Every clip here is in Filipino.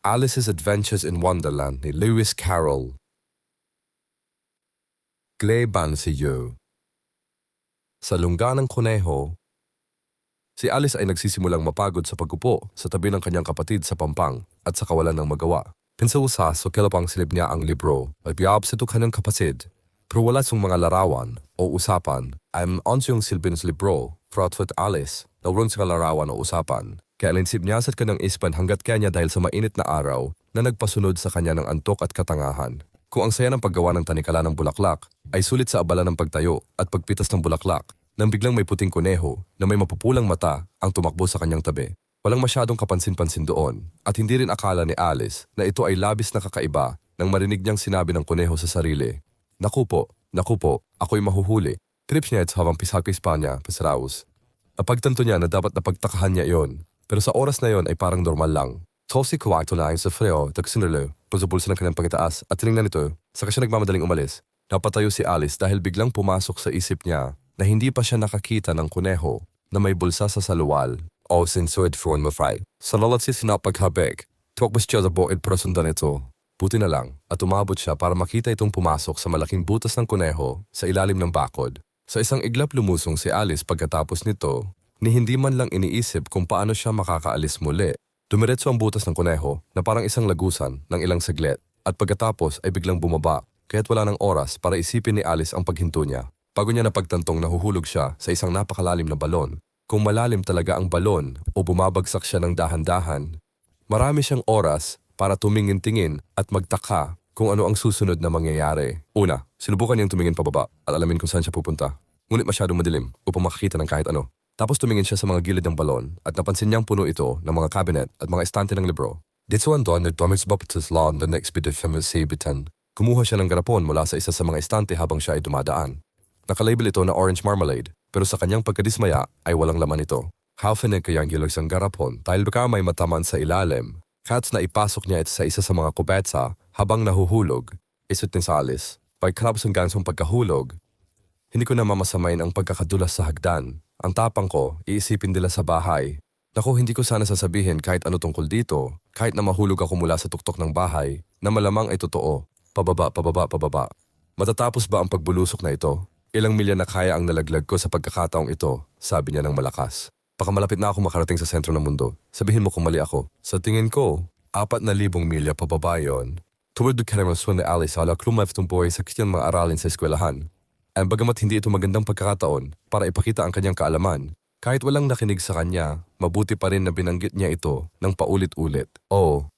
Alice's Adventures in Wonderland ni Lewis Carroll. Gleban si Yo. Sa lungga ng kuneho, si Alice ay nagsisimulang mapagod sa pagkupo sa tabi ng kanyang kapatid sa pampang at sa kawalan ng magawa. Pinsa-usa so kilapang silip niya ang libro at biyab sa kanyang kapatid. Pero wala siyang mga larawan o usapan ay onsiyong silbin sa libro Fraudfoot Alice na walang sa larawan o usapan. Kaya linsip niya sa kanyang ispan hanggat kanya dahil sa mainit na araw na nagpasunod sa kanya ng antok at katangahan. Kung ang saya ng paggawa ng tanikala ng bulaklak ay sulit sa abala ng pagtayo at pagpitas ng bulaklak, nang biglang may puting kuneho na may mapupulang mata ang tumakbo sa kanyang tabi. Walang masyadong kapansin-pansin doon at hindi rin akala ni Alice na ito ay labis na kakaiba nang marinig niyang sinabi ng kuneho sa sarili. Naku po, naku po, ako'y mahuhuli. Trips niya ito habang pisakis pa niya, pasaraos. Napagtanto niya na dapat napagtakahan niya iyon, pero sa oras na yon ay parang normal lang. So si Kuwaito na sa freo, tagsinulo, pulsa-pulsa ng kanyang pagkataas at tinignan nito, saka siya nagmamadaling umalis. Napatayo si Alice dahil biglang pumasok sa isip niya na hindi pa siya nakakita ng kuneho na may bulsa sa saluwal o sinsuid from mafray. Sa lalat siya sinapaghabig, tuwakbas siya sa buid para sundan ito. Buti na lang at umabot siya para makita itong pumasok sa malaking butas ng kuneho sa ilalim ng bakod. Sa isang iglap lumusong si Alice pagkatapos nito ni hindi man lang iniisip kung paano siya makakaalis muli. Dumiretso ang butas ng kuneho na parang isang lagusan ng ilang saglit at pagkatapos ay biglang bumaba kaya't wala ng oras para isipin ni Alice ang paghinto niya. Bago niya napagtantong nahuhulog siya sa isang napakalalim na balon. Kung malalim talaga ang balon o bumabagsak siya ng dahan-dahan, marami siyang oras para tumingin-tingin at magtaka kung ano ang susunod na mangyayari. Una, sinubukan niyang tumingin pababa at alamin kung saan siya pupunta. Ngunit masyadong madilim upang makakita ng kahit ano. Tapos tumingin siya sa mga gilid ng balon at napansin niyang puno ito ng mga cabinet at mga estante ng libro. Dito ang doon nagdumits bapatas law ng expedition sa Ibitan. Kumuha siya ng garapon mula sa isa sa mga estante habang siya ay dumadaan. Nakalabel ito na orange marmalade pero sa kanyang pagkadismaya ay walang laman ito. Halfinig kayang gilos ang garapon dahil baka may mataman sa ilalim. Kats na ipasok niya ito sa isa sa mga kubetsa habang nahuhulog. Isot ni Salis. Pagkarapos ang gansong pagkahulog, hindi ko na mamasamain ang pagkakadulas sa hagdan. Ang tapang ko, iisipin nila sa bahay. Naku, hindi ko sana sasabihin kahit ano tungkol dito, kahit na mahulog ako mula sa tuktok ng bahay, na malamang ay totoo. Pababa, pababa, pababa. Matatapos ba ang pagbulusok na ito? Ilang milya na kaya ang nalaglag ko sa pagkakataong ito, sabi niya ng malakas. Baka malapit na ako makarating sa sentro ng mundo. Sabihin mo kung mali ako. Sa tingin ko, apat na libong milya pababa yon. Tuwid ka naman ni Alice ala klumaf itong buhay sa kityan mga aralin sa eskwelahan. Ang bagamat hindi ito magandang pagkakataon para ipakita ang kanyang kaalaman, kahit walang nakinig sa kanya, mabuti pa rin na binanggit niya ito ng paulit-ulit. Oo,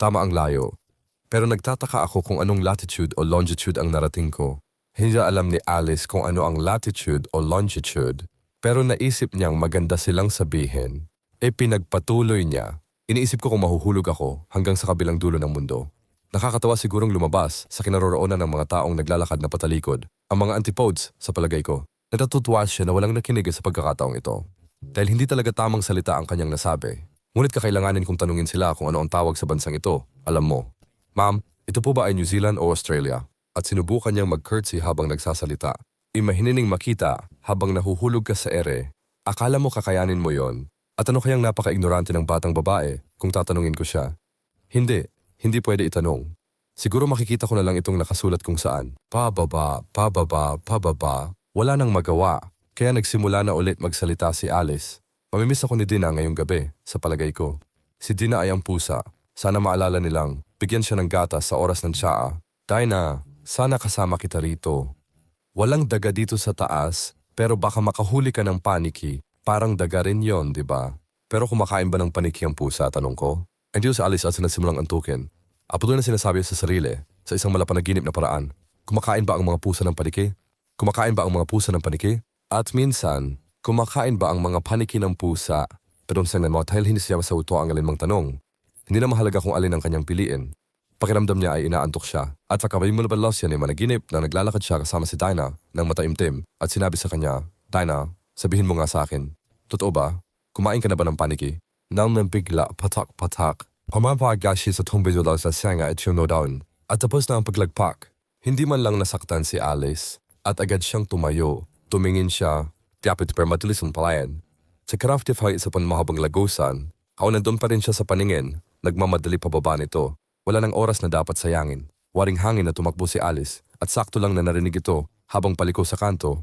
tama ang layo. Pero nagtataka ako kung anong latitude o longitude ang narating ko. Hindi alam ni Alice kung ano ang latitude o longitude, pero naisip niyang maganda silang sabihin. E pinagpatuloy niya. Iniisip ko kung mahuhulog ako hanggang sa kabilang dulo ng mundo. Nakakatawa sigurong lumabas sa kinaroroonan ng mga taong naglalakad na patalikod ang mga antipodes sa palagay ko. Natatutuwa siya na walang nakinig sa pagkakataong ito. Dahil hindi talaga tamang salita ang kanyang nasabi. Ngunit kakailanganin kong tanungin sila kung ano ang tawag sa bansang ito. Alam mo. Ma'am, ito po ba ay New Zealand o Australia? At sinubukan niyang mag-curtsy habang nagsasalita. Imahinining makita habang nahuhulog ka sa ere. Akala mo kakayanin mo yon. At ano kayang napaka-ignorante ng batang babae kung tatanungin ko siya? Hindi, hindi pwede itanong. Siguro makikita ko na lang itong nakasulat kung saan. Pababa, pababa, pababa. Wala nang magawa. Kaya nagsimula na ulit magsalita si Alice. Mamimiss ako ni Dina ngayong gabi, sa palagay ko. Si Dina ay ang pusa. Sana maalala nilang, bigyan siya ng gatas sa oras ng tsaa. Dina, sana kasama kita rito. Walang daga dito sa taas, pero baka makahuli ka ng paniki. Parang daga rin yon, di ba? Pero kumakain ba ng paniki ang pusa, tanong ko? Hindi sa Alice at sinasimulang antukin. Apatuloy na sinasabi sa sarili sa isang malapanaginip na paraan. Kumakain ba ang mga pusa ng paniki? Kumakain ba ang mga pusa ng paniki? At minsan, kumakain ba ang mga paniki ng pusa? Pero sa mo dahil hindi siya sa uto ang alinmang tanong. Hindi na mahalaga kung alin ang kanyang piliin. Pakiramdam niya ay inaantok siya. At pagkabay mo nabalas siya ay managinip na naglalakad siya kasama si Dinah ng mataimtim at sinabi sa kanya, Dinah, sabihin mo nga sa akin, totoo ba? Kumain ka na ba ng paniki? Nang nabigla, patak-patak, Pumapagashi sa tumbidula sa sanga at down. At tapos na ang paglagpak. Hindi man lang nasaktan si Alice at agad siyang tumayo. Tumingin siya, tiapit per matulis ang palayan. Sa crafty fight sa panmahabang lagusan, ako nandun pa rin siya sa paningin nagmamadali pababa nito. Wala ng oras na dapat sayangin. Waring hangin na tumakbo si Alice at sakto lang na narinig ito habang paliko sa kanto.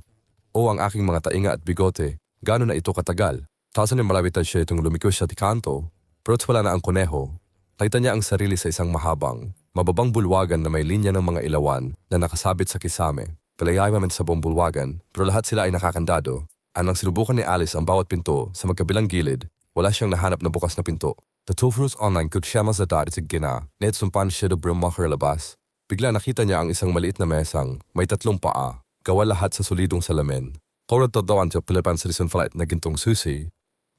O ang aking mga tainga at bigote, gano'n na ito katagal. Tasan yung malapitan siya itong lumiko siya ti kanto. Pero wala na ang kuneho. Nakita niya ang sarili sa isang mahabang, mababang bulwagan na may linya ng mga ilawan na nakasabit sa kisame. Palayay naman sa buong bulwagan, pero lahat sila ay nakakandado. Anang sinubukan ni Alice ang bawat pinto sa magkabilang gilid, wala siyang nahanap na bukas na pinto. The two fruits online could siya mazadari sa gina, net sumpan siya do labas. Bigla nakita niya ang isang maliit na mesang, may tatlong paa, gawa lahat sa solidong salamin. Korad toddoan sa Pilipan Citizen Flight na gintong susi.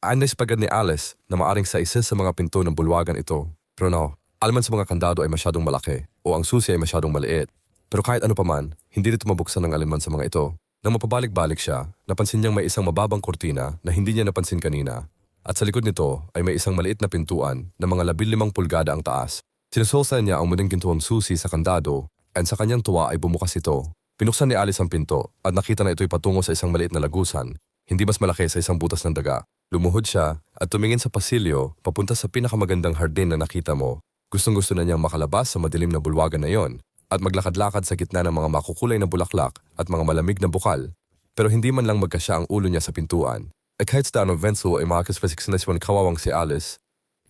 Anais pagad ni Alice na maaring sa isa sa mga pinto ng bulwagan ito. Pero no, alaman sa mga kandado ay masyadong malaki o ang susi ay masyadong maliit. Pero kahit ano paman, hindi nito mabuksan ng aliman sa mga ito. Nang mapabalik-balik siya, napansin niyang may isang mababang kurtina na hindi niya napansin kanina. At sa likod nito ay may isang maliit na pintuan na mga labil limang pulgada ang taas. Sinusulsa niya ang muling gintuang susi sa kandado and sa kanyang tuwa ay bumukas ito. Pinuksan ni Alice ang pinto at nakita na ito'y patungo sa isang maliit na lagusan, hindi mas malaki sa isang butas ng daga. Lumuhod siya at tumingin sa pasilyo papunta sa pinakamagandang hardin na nakita mo. Gustong gusto na niyang makalabas sa madilim na bulwagan na yon at maglakad-lakad sa gitna ng mga makukulay na bulaklak at mga malamig na bukal. Pero hindi man lang magkasya ang ulo niya sa pintuan. At kahit sa ano Venso ay makakaspesiksinas kawawang si Alice,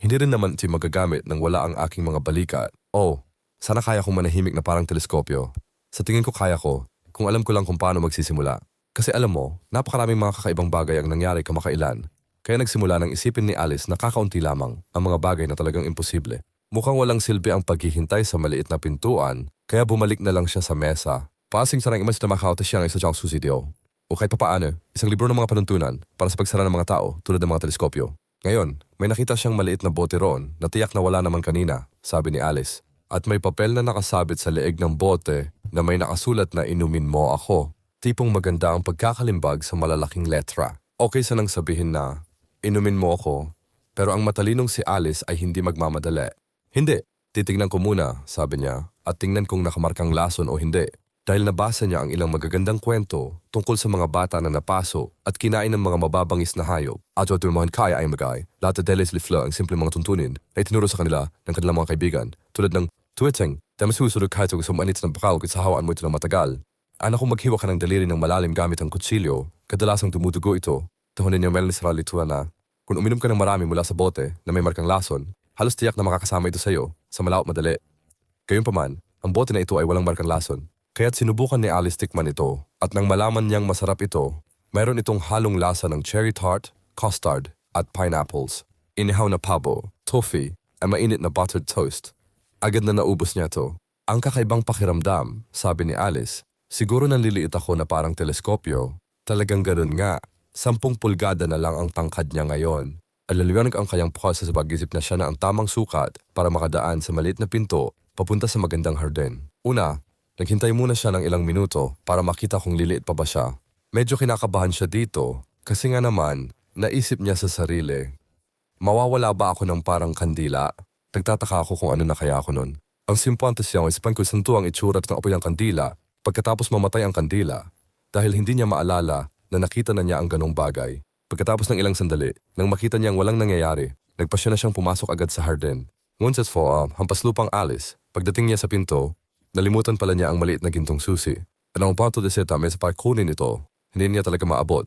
hindi rin naman ito magagamit nang wala ang aking mga balikat. Oh, sana kaya kong manahimik na parang teleskopyo. Sa tingin ko kaya ko, kung alam ko lang kung paano magsisimula. Kasi alam mo, napakaraming mga kakaibang bagay ang nangyari kamakailan. Kaya nagsimula ng isipin ni Alice na kakaunti lamang ang mga bagay na talagang imposible. Mukhang walang silbi ang paghihintay sa maliit na pintuan, kaya bumalik na lang siya sa mesa. Pasing sarang imas na makauta siya ng isa siyang susidio. O kahit papaano, isang libro ng mga panuntunan para sa pagsara ng mga tao tulad ng mga teleskopyo. Ngayon, may nakita siyang maliit na bote roon na tiyak na wala naman kanina, sabi ni Alice. At may papel na nakasabit sa leeg ng bote na may nakasulat na inumin mo ako. Tipong maganda ang pagkakalimbag sa malalaking letra. Okay sanang sabihin na, inumin mo ako, pero ang matalinong si Alice ay hindi magmamadali. Hindi, titignan ko muna, sabi niya, at tingnan kung nakamarkang lason o hindi. Dahil nabasa niya ang ilang magagandang kwento tungkol sa mga bata na napaso at kinain ng mga mababangis na hayop. At at tumahan kaya ay magay, lahat at delis lifla ang simple mga tuntunin na itinuro sa kanila ng kanilang mga kaibigan tulad ng Tuwitsing, dami susunod kahit sa gusto manit ng bakal kung sahawaan mo ito ng matagal. Anak kong maghiwa ka ng daliri ng malalim gamit ang kutsilyo, kadalasang tumudugo ito. Tahunin niya Melanie Saralituan na, kung uminom ka ng marami mula sa bote na may markang lason, halos tiyak na makakasama ito sa iyo sa malaot madali. Gayunpaman, ang bote na ito ay walang markang lason. Kaya't sinubukan ni Alice tikman ito at nang malaman niyang masarap ito, mayroon itong halong lasa ng cherry tart, custard at pineapples. Inihaw na pabo, toffee, at mainit na buttered toast. Agad na naubos niya to. Ang kakaibang pakiramdam, sabi ni Alice, siguro nanliliit ako na parang teleskopyo. Talagang ganun nga. Sampung pulgada na lang ang tangkad niya ngayon. Alaliwanag ang kayang pukas sa pag-isip na siya na ang tamang sukat para makadaan sa maliit na pinto papunta sa magandang hardin. Una, naghintay muna siya ng ilang minuto para makita kung liliit pa ba siya. Medyo kinakabahan siya dito kasi nga naman, naisip niya sa sarili. Mawawala ba ako ng parang kandila? Nagtataka ako kung ano na kaya ako nun. Ang simpante siya ang isipan ko santo ang itsura ng apoy ng kandila pagkatapos mamatay ang kandila dahil hindi niya maalala na nakita na niya ang ganong bagay. Pagkatapos ng ilang sandali, nang makita niyang walang nangyayari, nagpasya na siyang pumasok agad sa hardin. Ngunit sa uh, hampas lupang Alice, pagdating niya sa pinto, nalimutan pala niya ang maliit na gintong susi. At ang panto de seta may sa kunin ito, hindi niya talaga maabot.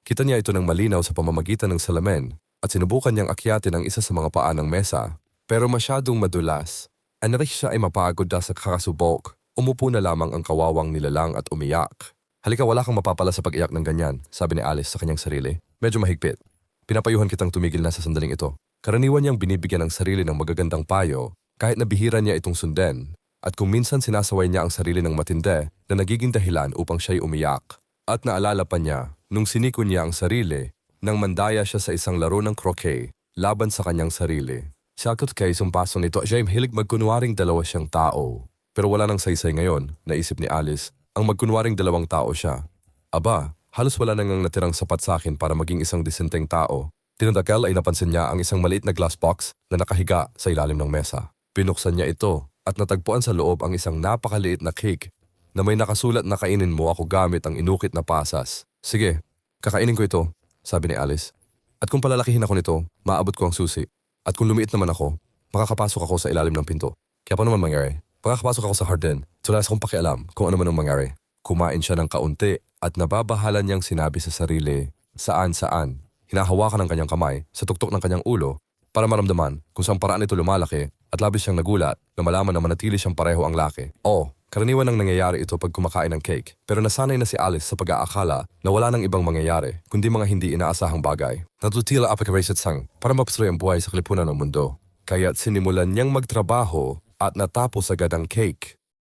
Kita niya ito ng malinaw sa pamamagitan ng salamin at sinubukan niyang akyatin ang isa sa mga paa ng mesa pero masyadong madulas. Anarich siya ay mapagod dahil sa kakasubok. Umupo na lamang ang kawawang nilalang at umiyak. Halika wala kang mapapala sa pag-iyak ng ganyan, sabi ni Alice sa kanyang sarili. Medyo mahigpit. Pinapayuhan kitang tumigil na sa sandaling ito. Karaniwan niyang binibigyan ang sarili ng magagandang payo kahit na bihira niya itong sunden. At kung minsan sinasaway niya ang sarili ng matinde na nagiging dahilan upang siya'y umiyak. At naalala pa niya nung siniko niya ang sarili nang mandaya siya sa isang laro ng croquet laban sa kanyang sarili. Sakot kay sumpasong nito siya ay mahilig magkunwaring dalawa siyang tao. Pero wala nang saysay ngayon, naisip ni Alice, ang magkunwaring dalawang tao siya. Aba, halos wala nang ang natirang sapat sa akin para maging isang disenteng tao. Tinadakal ay napansin niya ang isang maliit na glass box na nakahiga sa ilalim ng mesa. Pinuksan niya ito at natagpuan sa loob ang isang napakaliit na cake na may nakasulat na kainin mo ako gamit ang inukit na pasas. Sige, kakainin ko ito, sabi ni Alice. At kung palalakihin ako nito, maabot ko ang susi. At kung lumiit naman ako, makakapasok ako sa ilalim ng pinto. Kaya paano man mangyari? Makakapasok ako sa hardin, so wala akong pakialam kung ano man ang mangyari. Kumain siya ng kaunti at nababahala niyang sinabi sa sarili saan-saan. Hinahawakan ng kanyang kamay sa tuktok ng kanyang ulo para maramdaman kung saan paraan ito lumalaki at labis siyang nagulat na malaman na manatili siyang pareho ang laki. O, karaniwan nang nangyayari ito pag kumakain ng cake. Pero nasanay na si Alice sa pag-aakala na wala nang ibang mangyayari kundi mga hindi inaasahang bagay. Natutila apakareset sang para mapasroy ang buhay sa kalipunan ng mundo. Kaya't sinimulan niyang magtrabaho at natapos agad ang cake.